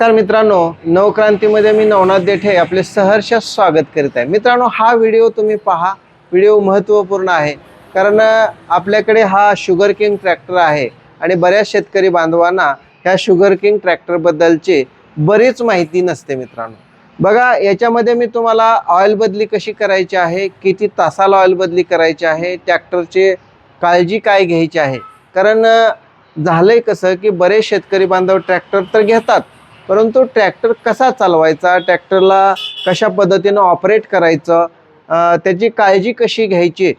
नमस्कार मित्रांनो नवक्रांतीमध्ये मी नवनाथ देठे आपले सहर्ष स्वागत करीत आहे. मित्रांनो हा व्हिडिओ तुम्ही पहा. व्हिडिओ महत्त्वपूर्ण आहे. कारण आपल्याकडे हा शुगर किंग ट्रॅक्टर आहे आणि बऱ्याच शेतकरी बांधवांना ह्या शुगर किंग ट्रॅक्टरबद्दलची बरीच माहिती नसते मित्रांनो. बघा याच्यामध्ये मी तुम्हाला ऑइल बदली कशी करायची आहे किती तासाला ऑइल बदली करायची आहे ट्रॅक्टरचे काळजी काय घ्यायची आहे? कारण झालं झालंय कसं की बरेच शेतकरी बांधव ट्रॅक्टर तर घेतात परंतु ट्रॅक्टर कसा चालवायचा ट्रॅक्टरला कशा पद्धतीनं ऑपरेट करायचं त्याची काळजी कशी घ्यायची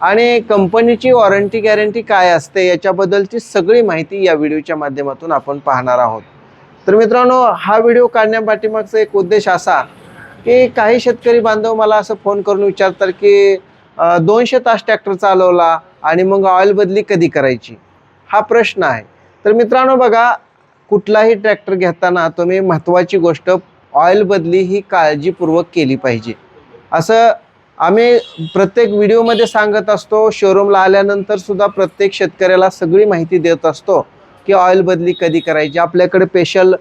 आणि कंपनीची वॉरंटी गॅरंटी काय असते याच्याबद्दलची सगळी माहिती या व्हिडिओच्या माध्यमातून आपण पाहणार आहोत. तर मित्रांनो हा व्हिडिओ काढण्यापाठीमागचा एक उद्देश असा की काही शेतकरी बांधव मला असं फोन करून विचारतात की दोनशे तास ट्रॅक्टर चालवला आणि मग ऑइल बदली कधी करायची? हा प्रश्न आहे. तर मित्रांनो बघा कुठलाही ट्रॅक्टर घेताना तुम्ही महत्त्वाची गोष्ट ऑइल बदली ही काळजीपूर्वक केली पाहिजे. असं आम्ही प्रत्येक व्हिडिओमध्ये सांगत असतो शोरूमला आल्यानंतर सुद्धा प्रत्येक शेतकऱ्याला सगळी माहिती देत असतो की ऑइल बदली कधी करायची. आपल्याकडे स्पेशल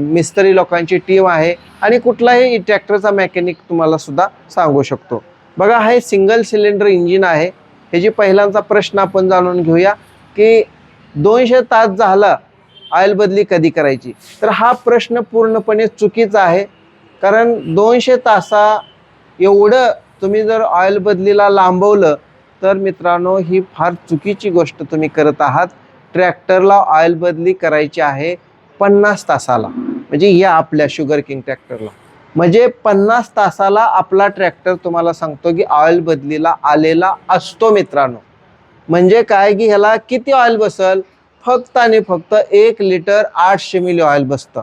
मिस्त्री लोकांची टीम आहे आणि कुठलाही ट्रॅक्टरचा मेकॅनिक तुम्हाला सुद्धा सांगू शकतो. बघा हे सिंगल सिलेंडर इंजिन आहे. ह्याची पहिल्यांदा प्रश्न आपण जाणून घेऊया की दोनशे तास झाला ऑइल बदली कधी करायची? तर हा प्रश्न पूर्णपणे चुकीचा आहे. कारण दोनशे तासा एवढं तुम्ही जर ऑइल बदलीला लांबवलं तर मित्रांनो ही फार चुकीची गोष्ट तुम्ही करत आहात. ट्रॅक्टरला ऑइल बदली करायची आहे पन्नास तासाला. म्हणजे या आपल्या शुगर किंग ट्रॅक्टरला. म्हणजे पन्नास तासाला आपला ट्रॅक्टर तुम्हाला सांगतो की ऑइल बदलीला आलेला असतो मित्रांनो. म्हणजे काय की ह्याला किती ऑइल बसल? फक्त आणि फक्त एक लिटर आठशे मिली ऑइल बसतं.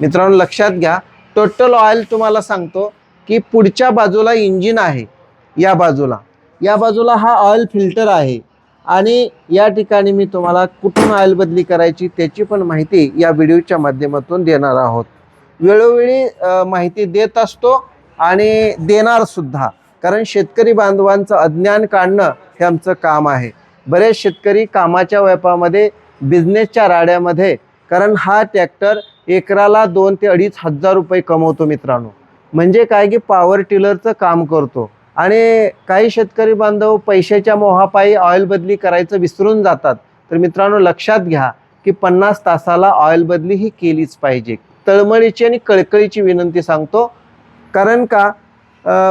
मित्रांनो लक्षात घ्या टोटल ऑइल तुम्हाला सांगतो की पुढच्या बाजूला इंजिन आहे या बाजूला. या बाजूला हा ऑइल फिल्टर आहे आणि या ठिकाणी मी तुम्हाला कुठून ऑइल बदली करायची त्याची पण माहिती या व्हिडिओच्या माध्यमातून देणार आहोत. वेळोवेळी माहिती देत असतो आणि देणार सुद्धा कारण शेतकरी बांधवांचं अज्ञान काढणं हे आमचं काम आहे. बरेच शेतकरी कामाच्या व्यापामध्ये बिझनेसच्या राड्यामध्ये कारण हा ट्रॅक्टर एकराला दोन ते अडीच हजार रुपये कमवतो मित्रांनो. म्हणजे काय की पॉवर टिलरचं काम करतो. आणि काही शेतकरी बांधव पैशाच्या मोहापायी ऑइल बदली करायचं विसरून जातात. तर मित्रांनो लक्षात घ्या की पन्नास तासाला ऑइल बदली ही केलीच पाहिजे. तळमळीची आणि कळकळीची विनंती सांगतो. कारण का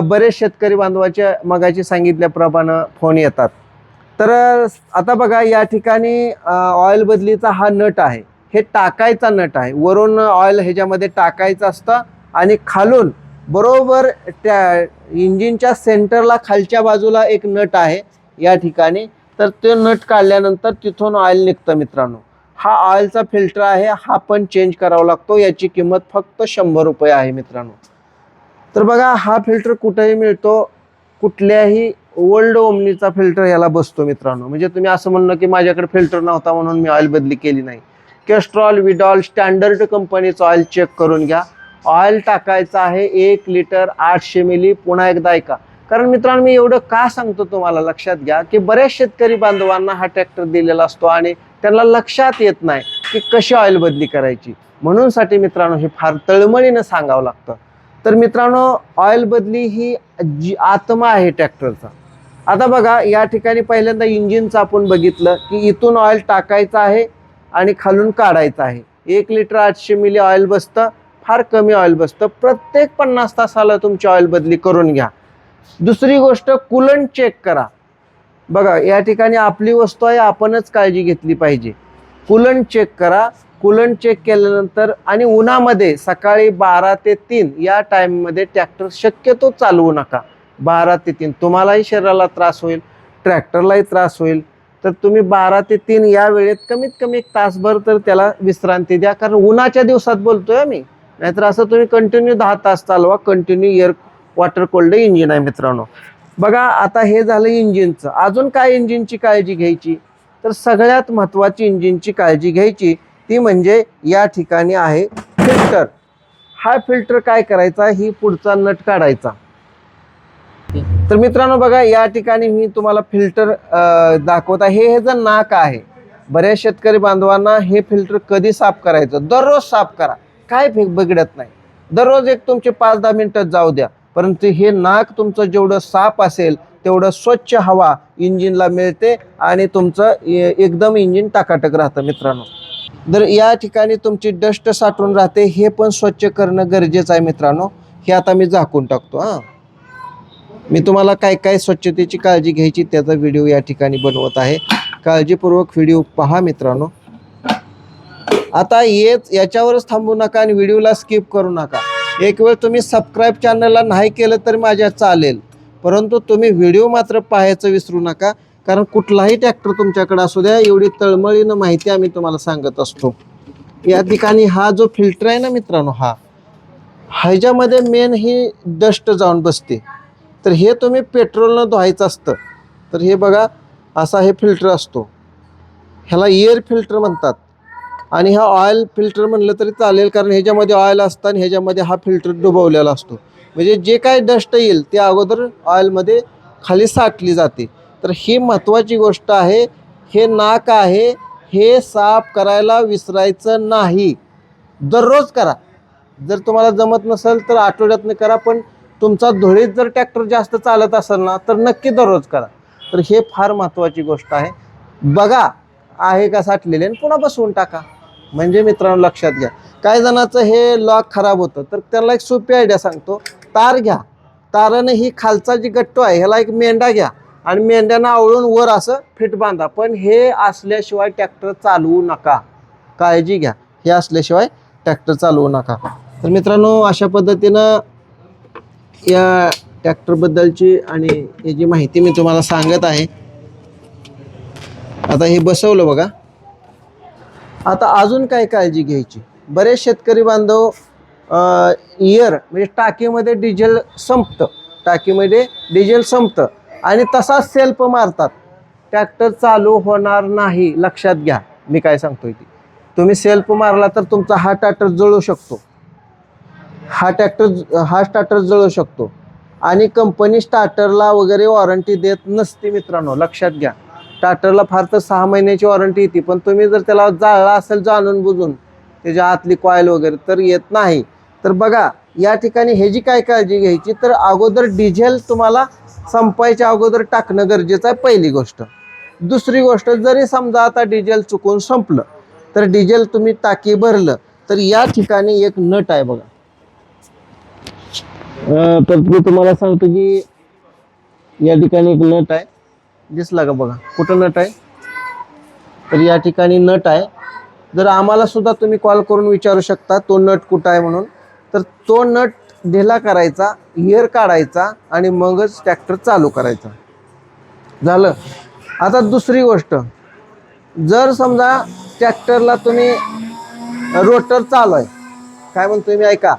बरेच शेतकरी बांधवाच्या मगाची सांगितल्याप्रमाणे फोन येतात. तर आता बघा या ठिकाणी ऑइल बदलीचा हा नट आहे. हे टाकायचा नट आहे. वरून ऑइल ह्याच्यामध्ये टाकायचं असतं आणि खालून बरोबर त्या इंजिनच्या सेंटरला खालच्या बाजूला एक नट आहे या ठिकाणी. तर ते नट काढल्यानंतर तिथून ऑइल निघतं मित्रांनो. हा ऑइलचा फिल्टर आहे. हा पण चेंज करावा लागतो. याची किंमत फक्त शंभर रुपये आहे मित्रांनो. तर बघा हा फिल्टर कुठेही मिळतो. कुठल्याही ओल्ड ओमनीचा फिल्टर याला बसतो मित्रांनो. म्हणजे तुम्ही असं म्हणणं की माझ्याकडे फिल्टर नव्हता म्हणून मी ऑइल बदली केली नाही. केस्ट्रॉल विडॉल स्टँडर्ड कंपनीचं ऑइल चेक करून घ्या. ऑइल टाकायचं आहे एक लिटर आठशे मिली पुन्हा एकदा ऐका. कारण मित्रांनो मी एवढं का सांगतो तुम्हाला? लक्षात घ्या की बऱ्याच शेतकरी बांधवांना हा ट्रॅक्टर दिलेला असतो आणि त्यांना लक्षात येत नाही की कशी ऑइल बदली करायची. म्हणूनसाठी मित्रांनो हे फार तळमळीनं सांगावं लागतं. तर मित्रांनो ऑइल बदली ही जी आत्मा आहे ट्रॅक्टरचा आता बघा या ठिकाणी पहिल्यांदा इंजिनचं आपण बघितलं की इथून ऑइल टाकायचं आहे आणि खालून काढायचं आहे. एक लिटर आठशे मिली ऑइल बसतं फार कमी ऑइल बसतं. प्रत्येक पन्नास तासाला तुमची ऑइल बदली करून घ्या. दुसरी गोष्ट कुलन चेक करा. बघा या ठिकाणी आपली वस्तू आहे आपणच काळजी घेतली पाहिजे. कुलन चेक करा. कुलन चेक केल्यानंतर आणि उन्हामध्ये सकाळी बारा ते तीन या टाईममध्ये ट्रॅक्टर शक्यतो चालवू नका. बारा ते तीन. तुम्हालाही शरीराला त्रास होईल ट्रॅक्टरलाही त्रास होईल. तर तुम्ही बारा ते तीन या वेळेत कमीत कमी एक तासभर तर त्याला विश्रांती द्या. कारण उन्हाच्या दिवसात बोलतोय मी नाहीतर असं तुम्ही कंटिन्यू दहा तास चालवा continue air water cold engine आहे मित्रांनो. बघा आता हे झालं इंजिनचं. अजून काय इंजिनची काळजी घ्यायची? तर सगळ्यात महत्त्वाची इंजिनची काळजी घ्यायची ती म्हणजे या ठिकाणी आहे फिल्टर. हा फिल्टर काय करायचा? ही पुढचा नट काढायचा. तर मित्रांनो बघा या ठिकाणी मी तुम्हाला फिल्टर दाखवत आहे. हे ह्याचं नाक आहे बऱ्याच शेतकरी बांधवांना हे फिल्टर कधी साफ करायचं? दररोज साफ करा. काय फे- बिघडत नाही. दररोज एक तुमचे पाच दहा मिनटं जाऊ द्या. परंतु हे नाक तुमचं जेवढं साफ असेल तेवढं स्वच्छ हवा इंजिनला मिळते आणि तुमचं एकदम इंजिन टाकाटक राहतं मित्रांनो. तर या ठिकाणी तुमची डस्ट साठून राहते. हे पण स्वच्छ करणं गरजेचं आहे मित्रांनो. हे आता मी झाकून टाकतो हां. मी तुम्हाला काय काय स्वच्छतेची काळजी घ्यायची त्याचा व्हिडिओ या ठिकाणी बनवत आहे. काळजीपूर्वक व्हिडिओ पहा मित्रांनो. आता येच याच्यावरच थांबू नका आणि व्हिडिओला स्किप करू नका. एक वेळ तुम्ही सबस्क्राईब चॅनलला नाही केलं तर माझ्या चालेल. परंतु तुम्ही व्हिडिओ मात्र पाहायचं विसरू नका कारण कुठलाही ट्रॅक्टर तुमच्याकडे असू द्या एवढी तळमळीनं माहिती आम्ही तुम्हाला सांगत असतो. या ठिकाणी हा जो फिल्टर आहे ना मित्रांनो हा. ह्याच्यामध्ये मेन ही डस्ट जाऊन बसते. तर हे तुम्ही पेट्रोलनं धुवायचं असतं. तर हे बघा असा हे फिल्टर असतो. ह्याला एअर फिल्टर म्हणतात. आणि हा ऑइल फिल्टर म्हणलं तरी चालेल कारण ह्याच्यामध्ये ऑइल असतं आणि ह्याच्यामध्ये हा फिल्टर डुबवलेला असतो. म्हणजे जे काय डस्ट येईल ते अगोदर ऑइलमध्ये खाली साठली जाते. तर ही महत्त्वाची गोष्ट आहे हे नाक आहे हे साफ करायला विसरायचं नाही. दररोज करा. जर तुम्हाला जमत नसेल तर आठवड्यातनं करा पण तुमचा धुळीत जर ट्रॅक्टर जास्त चालत असेल ना तर नक्की दररोज करा. तर हे फार महत्त्वाची गोष्ट आहे. बघा आहे का साठलेले आणि पुन्हा बसवून टाका. म्हणजे मित्रांनो लक्षात घ्या. काही जणांचं हे लॉक खराब होतं तर त्याला एक सोपी आयडिया सांगतो. तार घ्या. तारानं ही खालचा जी गट्टो आहे ह्याला एक मेंढा घ्या. आणि मेंढ्यानं आवळून वर असं फिट बांधा. पण हे असल्याशिवाय ट्रॅक्टर चालवू नका. काळजी घ्या. हे असल्याशिवाय ट्रॅक्टर चालवू नका. तर मित्रांनो अशा पद्धतीनं या ट्रॅक्टरबद्दलची आणि याची माहिती मी तुम्हाला सांगत आहे आता हे बसवलं बघा. आता अजून काय काळजी घ्यायची? बरेच शेतकरी बांधव इयर म्हणजे टाकीमध्ये डिझेल संपतं. टाकीमध्ये डिझेल संपतं. आणि तसाच सेल्फ मारतात. ट्रॅक्टर चालू होणार नाही. लक्षात घ्या. मी काय सांगतोय ती. तुम्ही सेल्फ मारला तर तुमचा हा ट्रॅक्टर जळू शकतो. हा ट्रॅक्टर हा स्टार्टर जळू शकतो. आणि कंपनी स्टार्टरला वगैरे वॉरंटी देत नसते मित्रांनो लक्षात घ्या. स्टार्टरला फार तर सहा महिन्याची वॉरंटी येते पण तुम्ही जर त्याला जाळला असेल जाणून बुजून त्याच्या आतली कॉईल वगैरे तर येत नाही. तर बघा या ठिकाणी ह्याची काय काळजी घ्यायची तर अगोदर डिझेल तुम्हाला संपायच्या अगोदर टाकणं गरजेचं आहे पहिली गोष्ट. दुसरी गोष्ट जरी समजा आता डिझेल चुकून संपलं तर डिझेल तुम्ही टाकी भरलं तर या ठिकाणी एक नट आहे बघा. तर मी तुम्हाला सांगतो की या ठिकाणी एक नट आहे. दिसला का बघा? कुठं नट आहे? तर या ठिकाणी नट आहे. जर आम्हाला सुद्धा तुम्ही कॉल करून विचारू शकता तो नट कुठं आहे म्हणून तर तो नट ढेला करायचा इयर काढायचा आणि मगच ट्रॅक्टर चालू करायचा. झालं? आता दुसरी गोष्ट. जर समजा ट्रॅक्टरला तुम्ही रोटर चालू आहे काय म्हणतो मी? ऐका.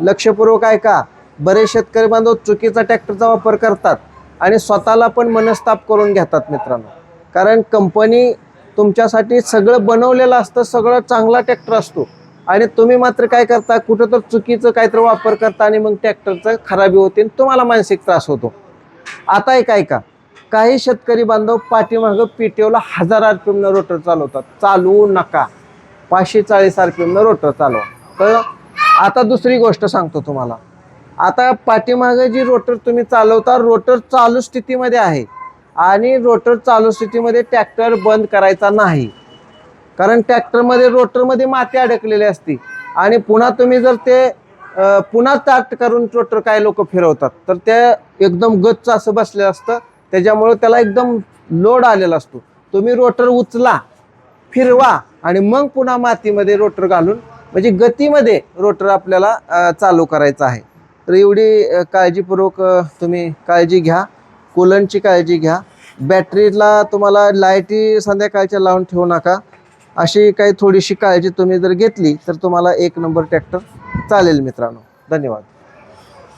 लक्षपूर्वक ऐका. बरेच शेतकरी बांधव चुकीचा ट्रॅक्टरचा वापर करतात आणि स्वतःला पण मनस्ताप करून घेतात मित्रांनो. कारण कंपनी तुमच्यासाठी सगळं बनवलेलं असतं सगळं चांगला ट्रॅक्टर असतो. आणि तुम्ही मात्र काय करता कुठं तर चुकीचं काहीतरी वापर करता आणि मग ट्रॅक्टरचं खराबी होते आणि तुम्हाला मानसिक त्रास होतो. आता एक ऐका. काही शेतकरी बांधव पाठीमागं पीटीओला हजार आर पी एमनं रोटर चालवतात. चालवू नका. पाचशे चाळीस आर पी एमनं रोटर चालवा. कळलं? आता दुसरी गोष्ट सांगतो तुम्हाला. आता पाठीमागं जी रोटर तुम्ही चालवता रोटर चालू स्थितीमध्ये आहे. आणि रोटर चालू स्थितीमध्ये ट्रॅक्टर बंद करायचा नाही. कारण ट्रॅक्टरमध्ये रोटरमध्ये माती अडकलेली असते. आणि पुन्हा तुम्ही जर ते पुन्हा ताट करून रोटर काय लोक फिरवतात तर ते एकदम गच्च असं बसलेलं असतं. त्याच्यामुळे त्याला एकदम लोड आलेला असतो. तुम्ही रोटर उचला फिरवा आणि मग पुन्हा मातीमध्ये रोटर घालून म्हणजे गतीमध्ये रोटर आपल्याला चालू करायचं आहे. तर एवढी काळजीपूर्वक तुम्ही काळजी घ्या. कूलंटची काळजी घ्या. बॅटरीला तुम्हाला लाईटी संध्याकाळच्या लावून ठेवू नका. अशी काही थोडीशी काळजी तुम्ही जर घेतली तर तुम्हाला एक नंबर ट्रॅक्टर चालेल मित्रांनो. धन्यवाद.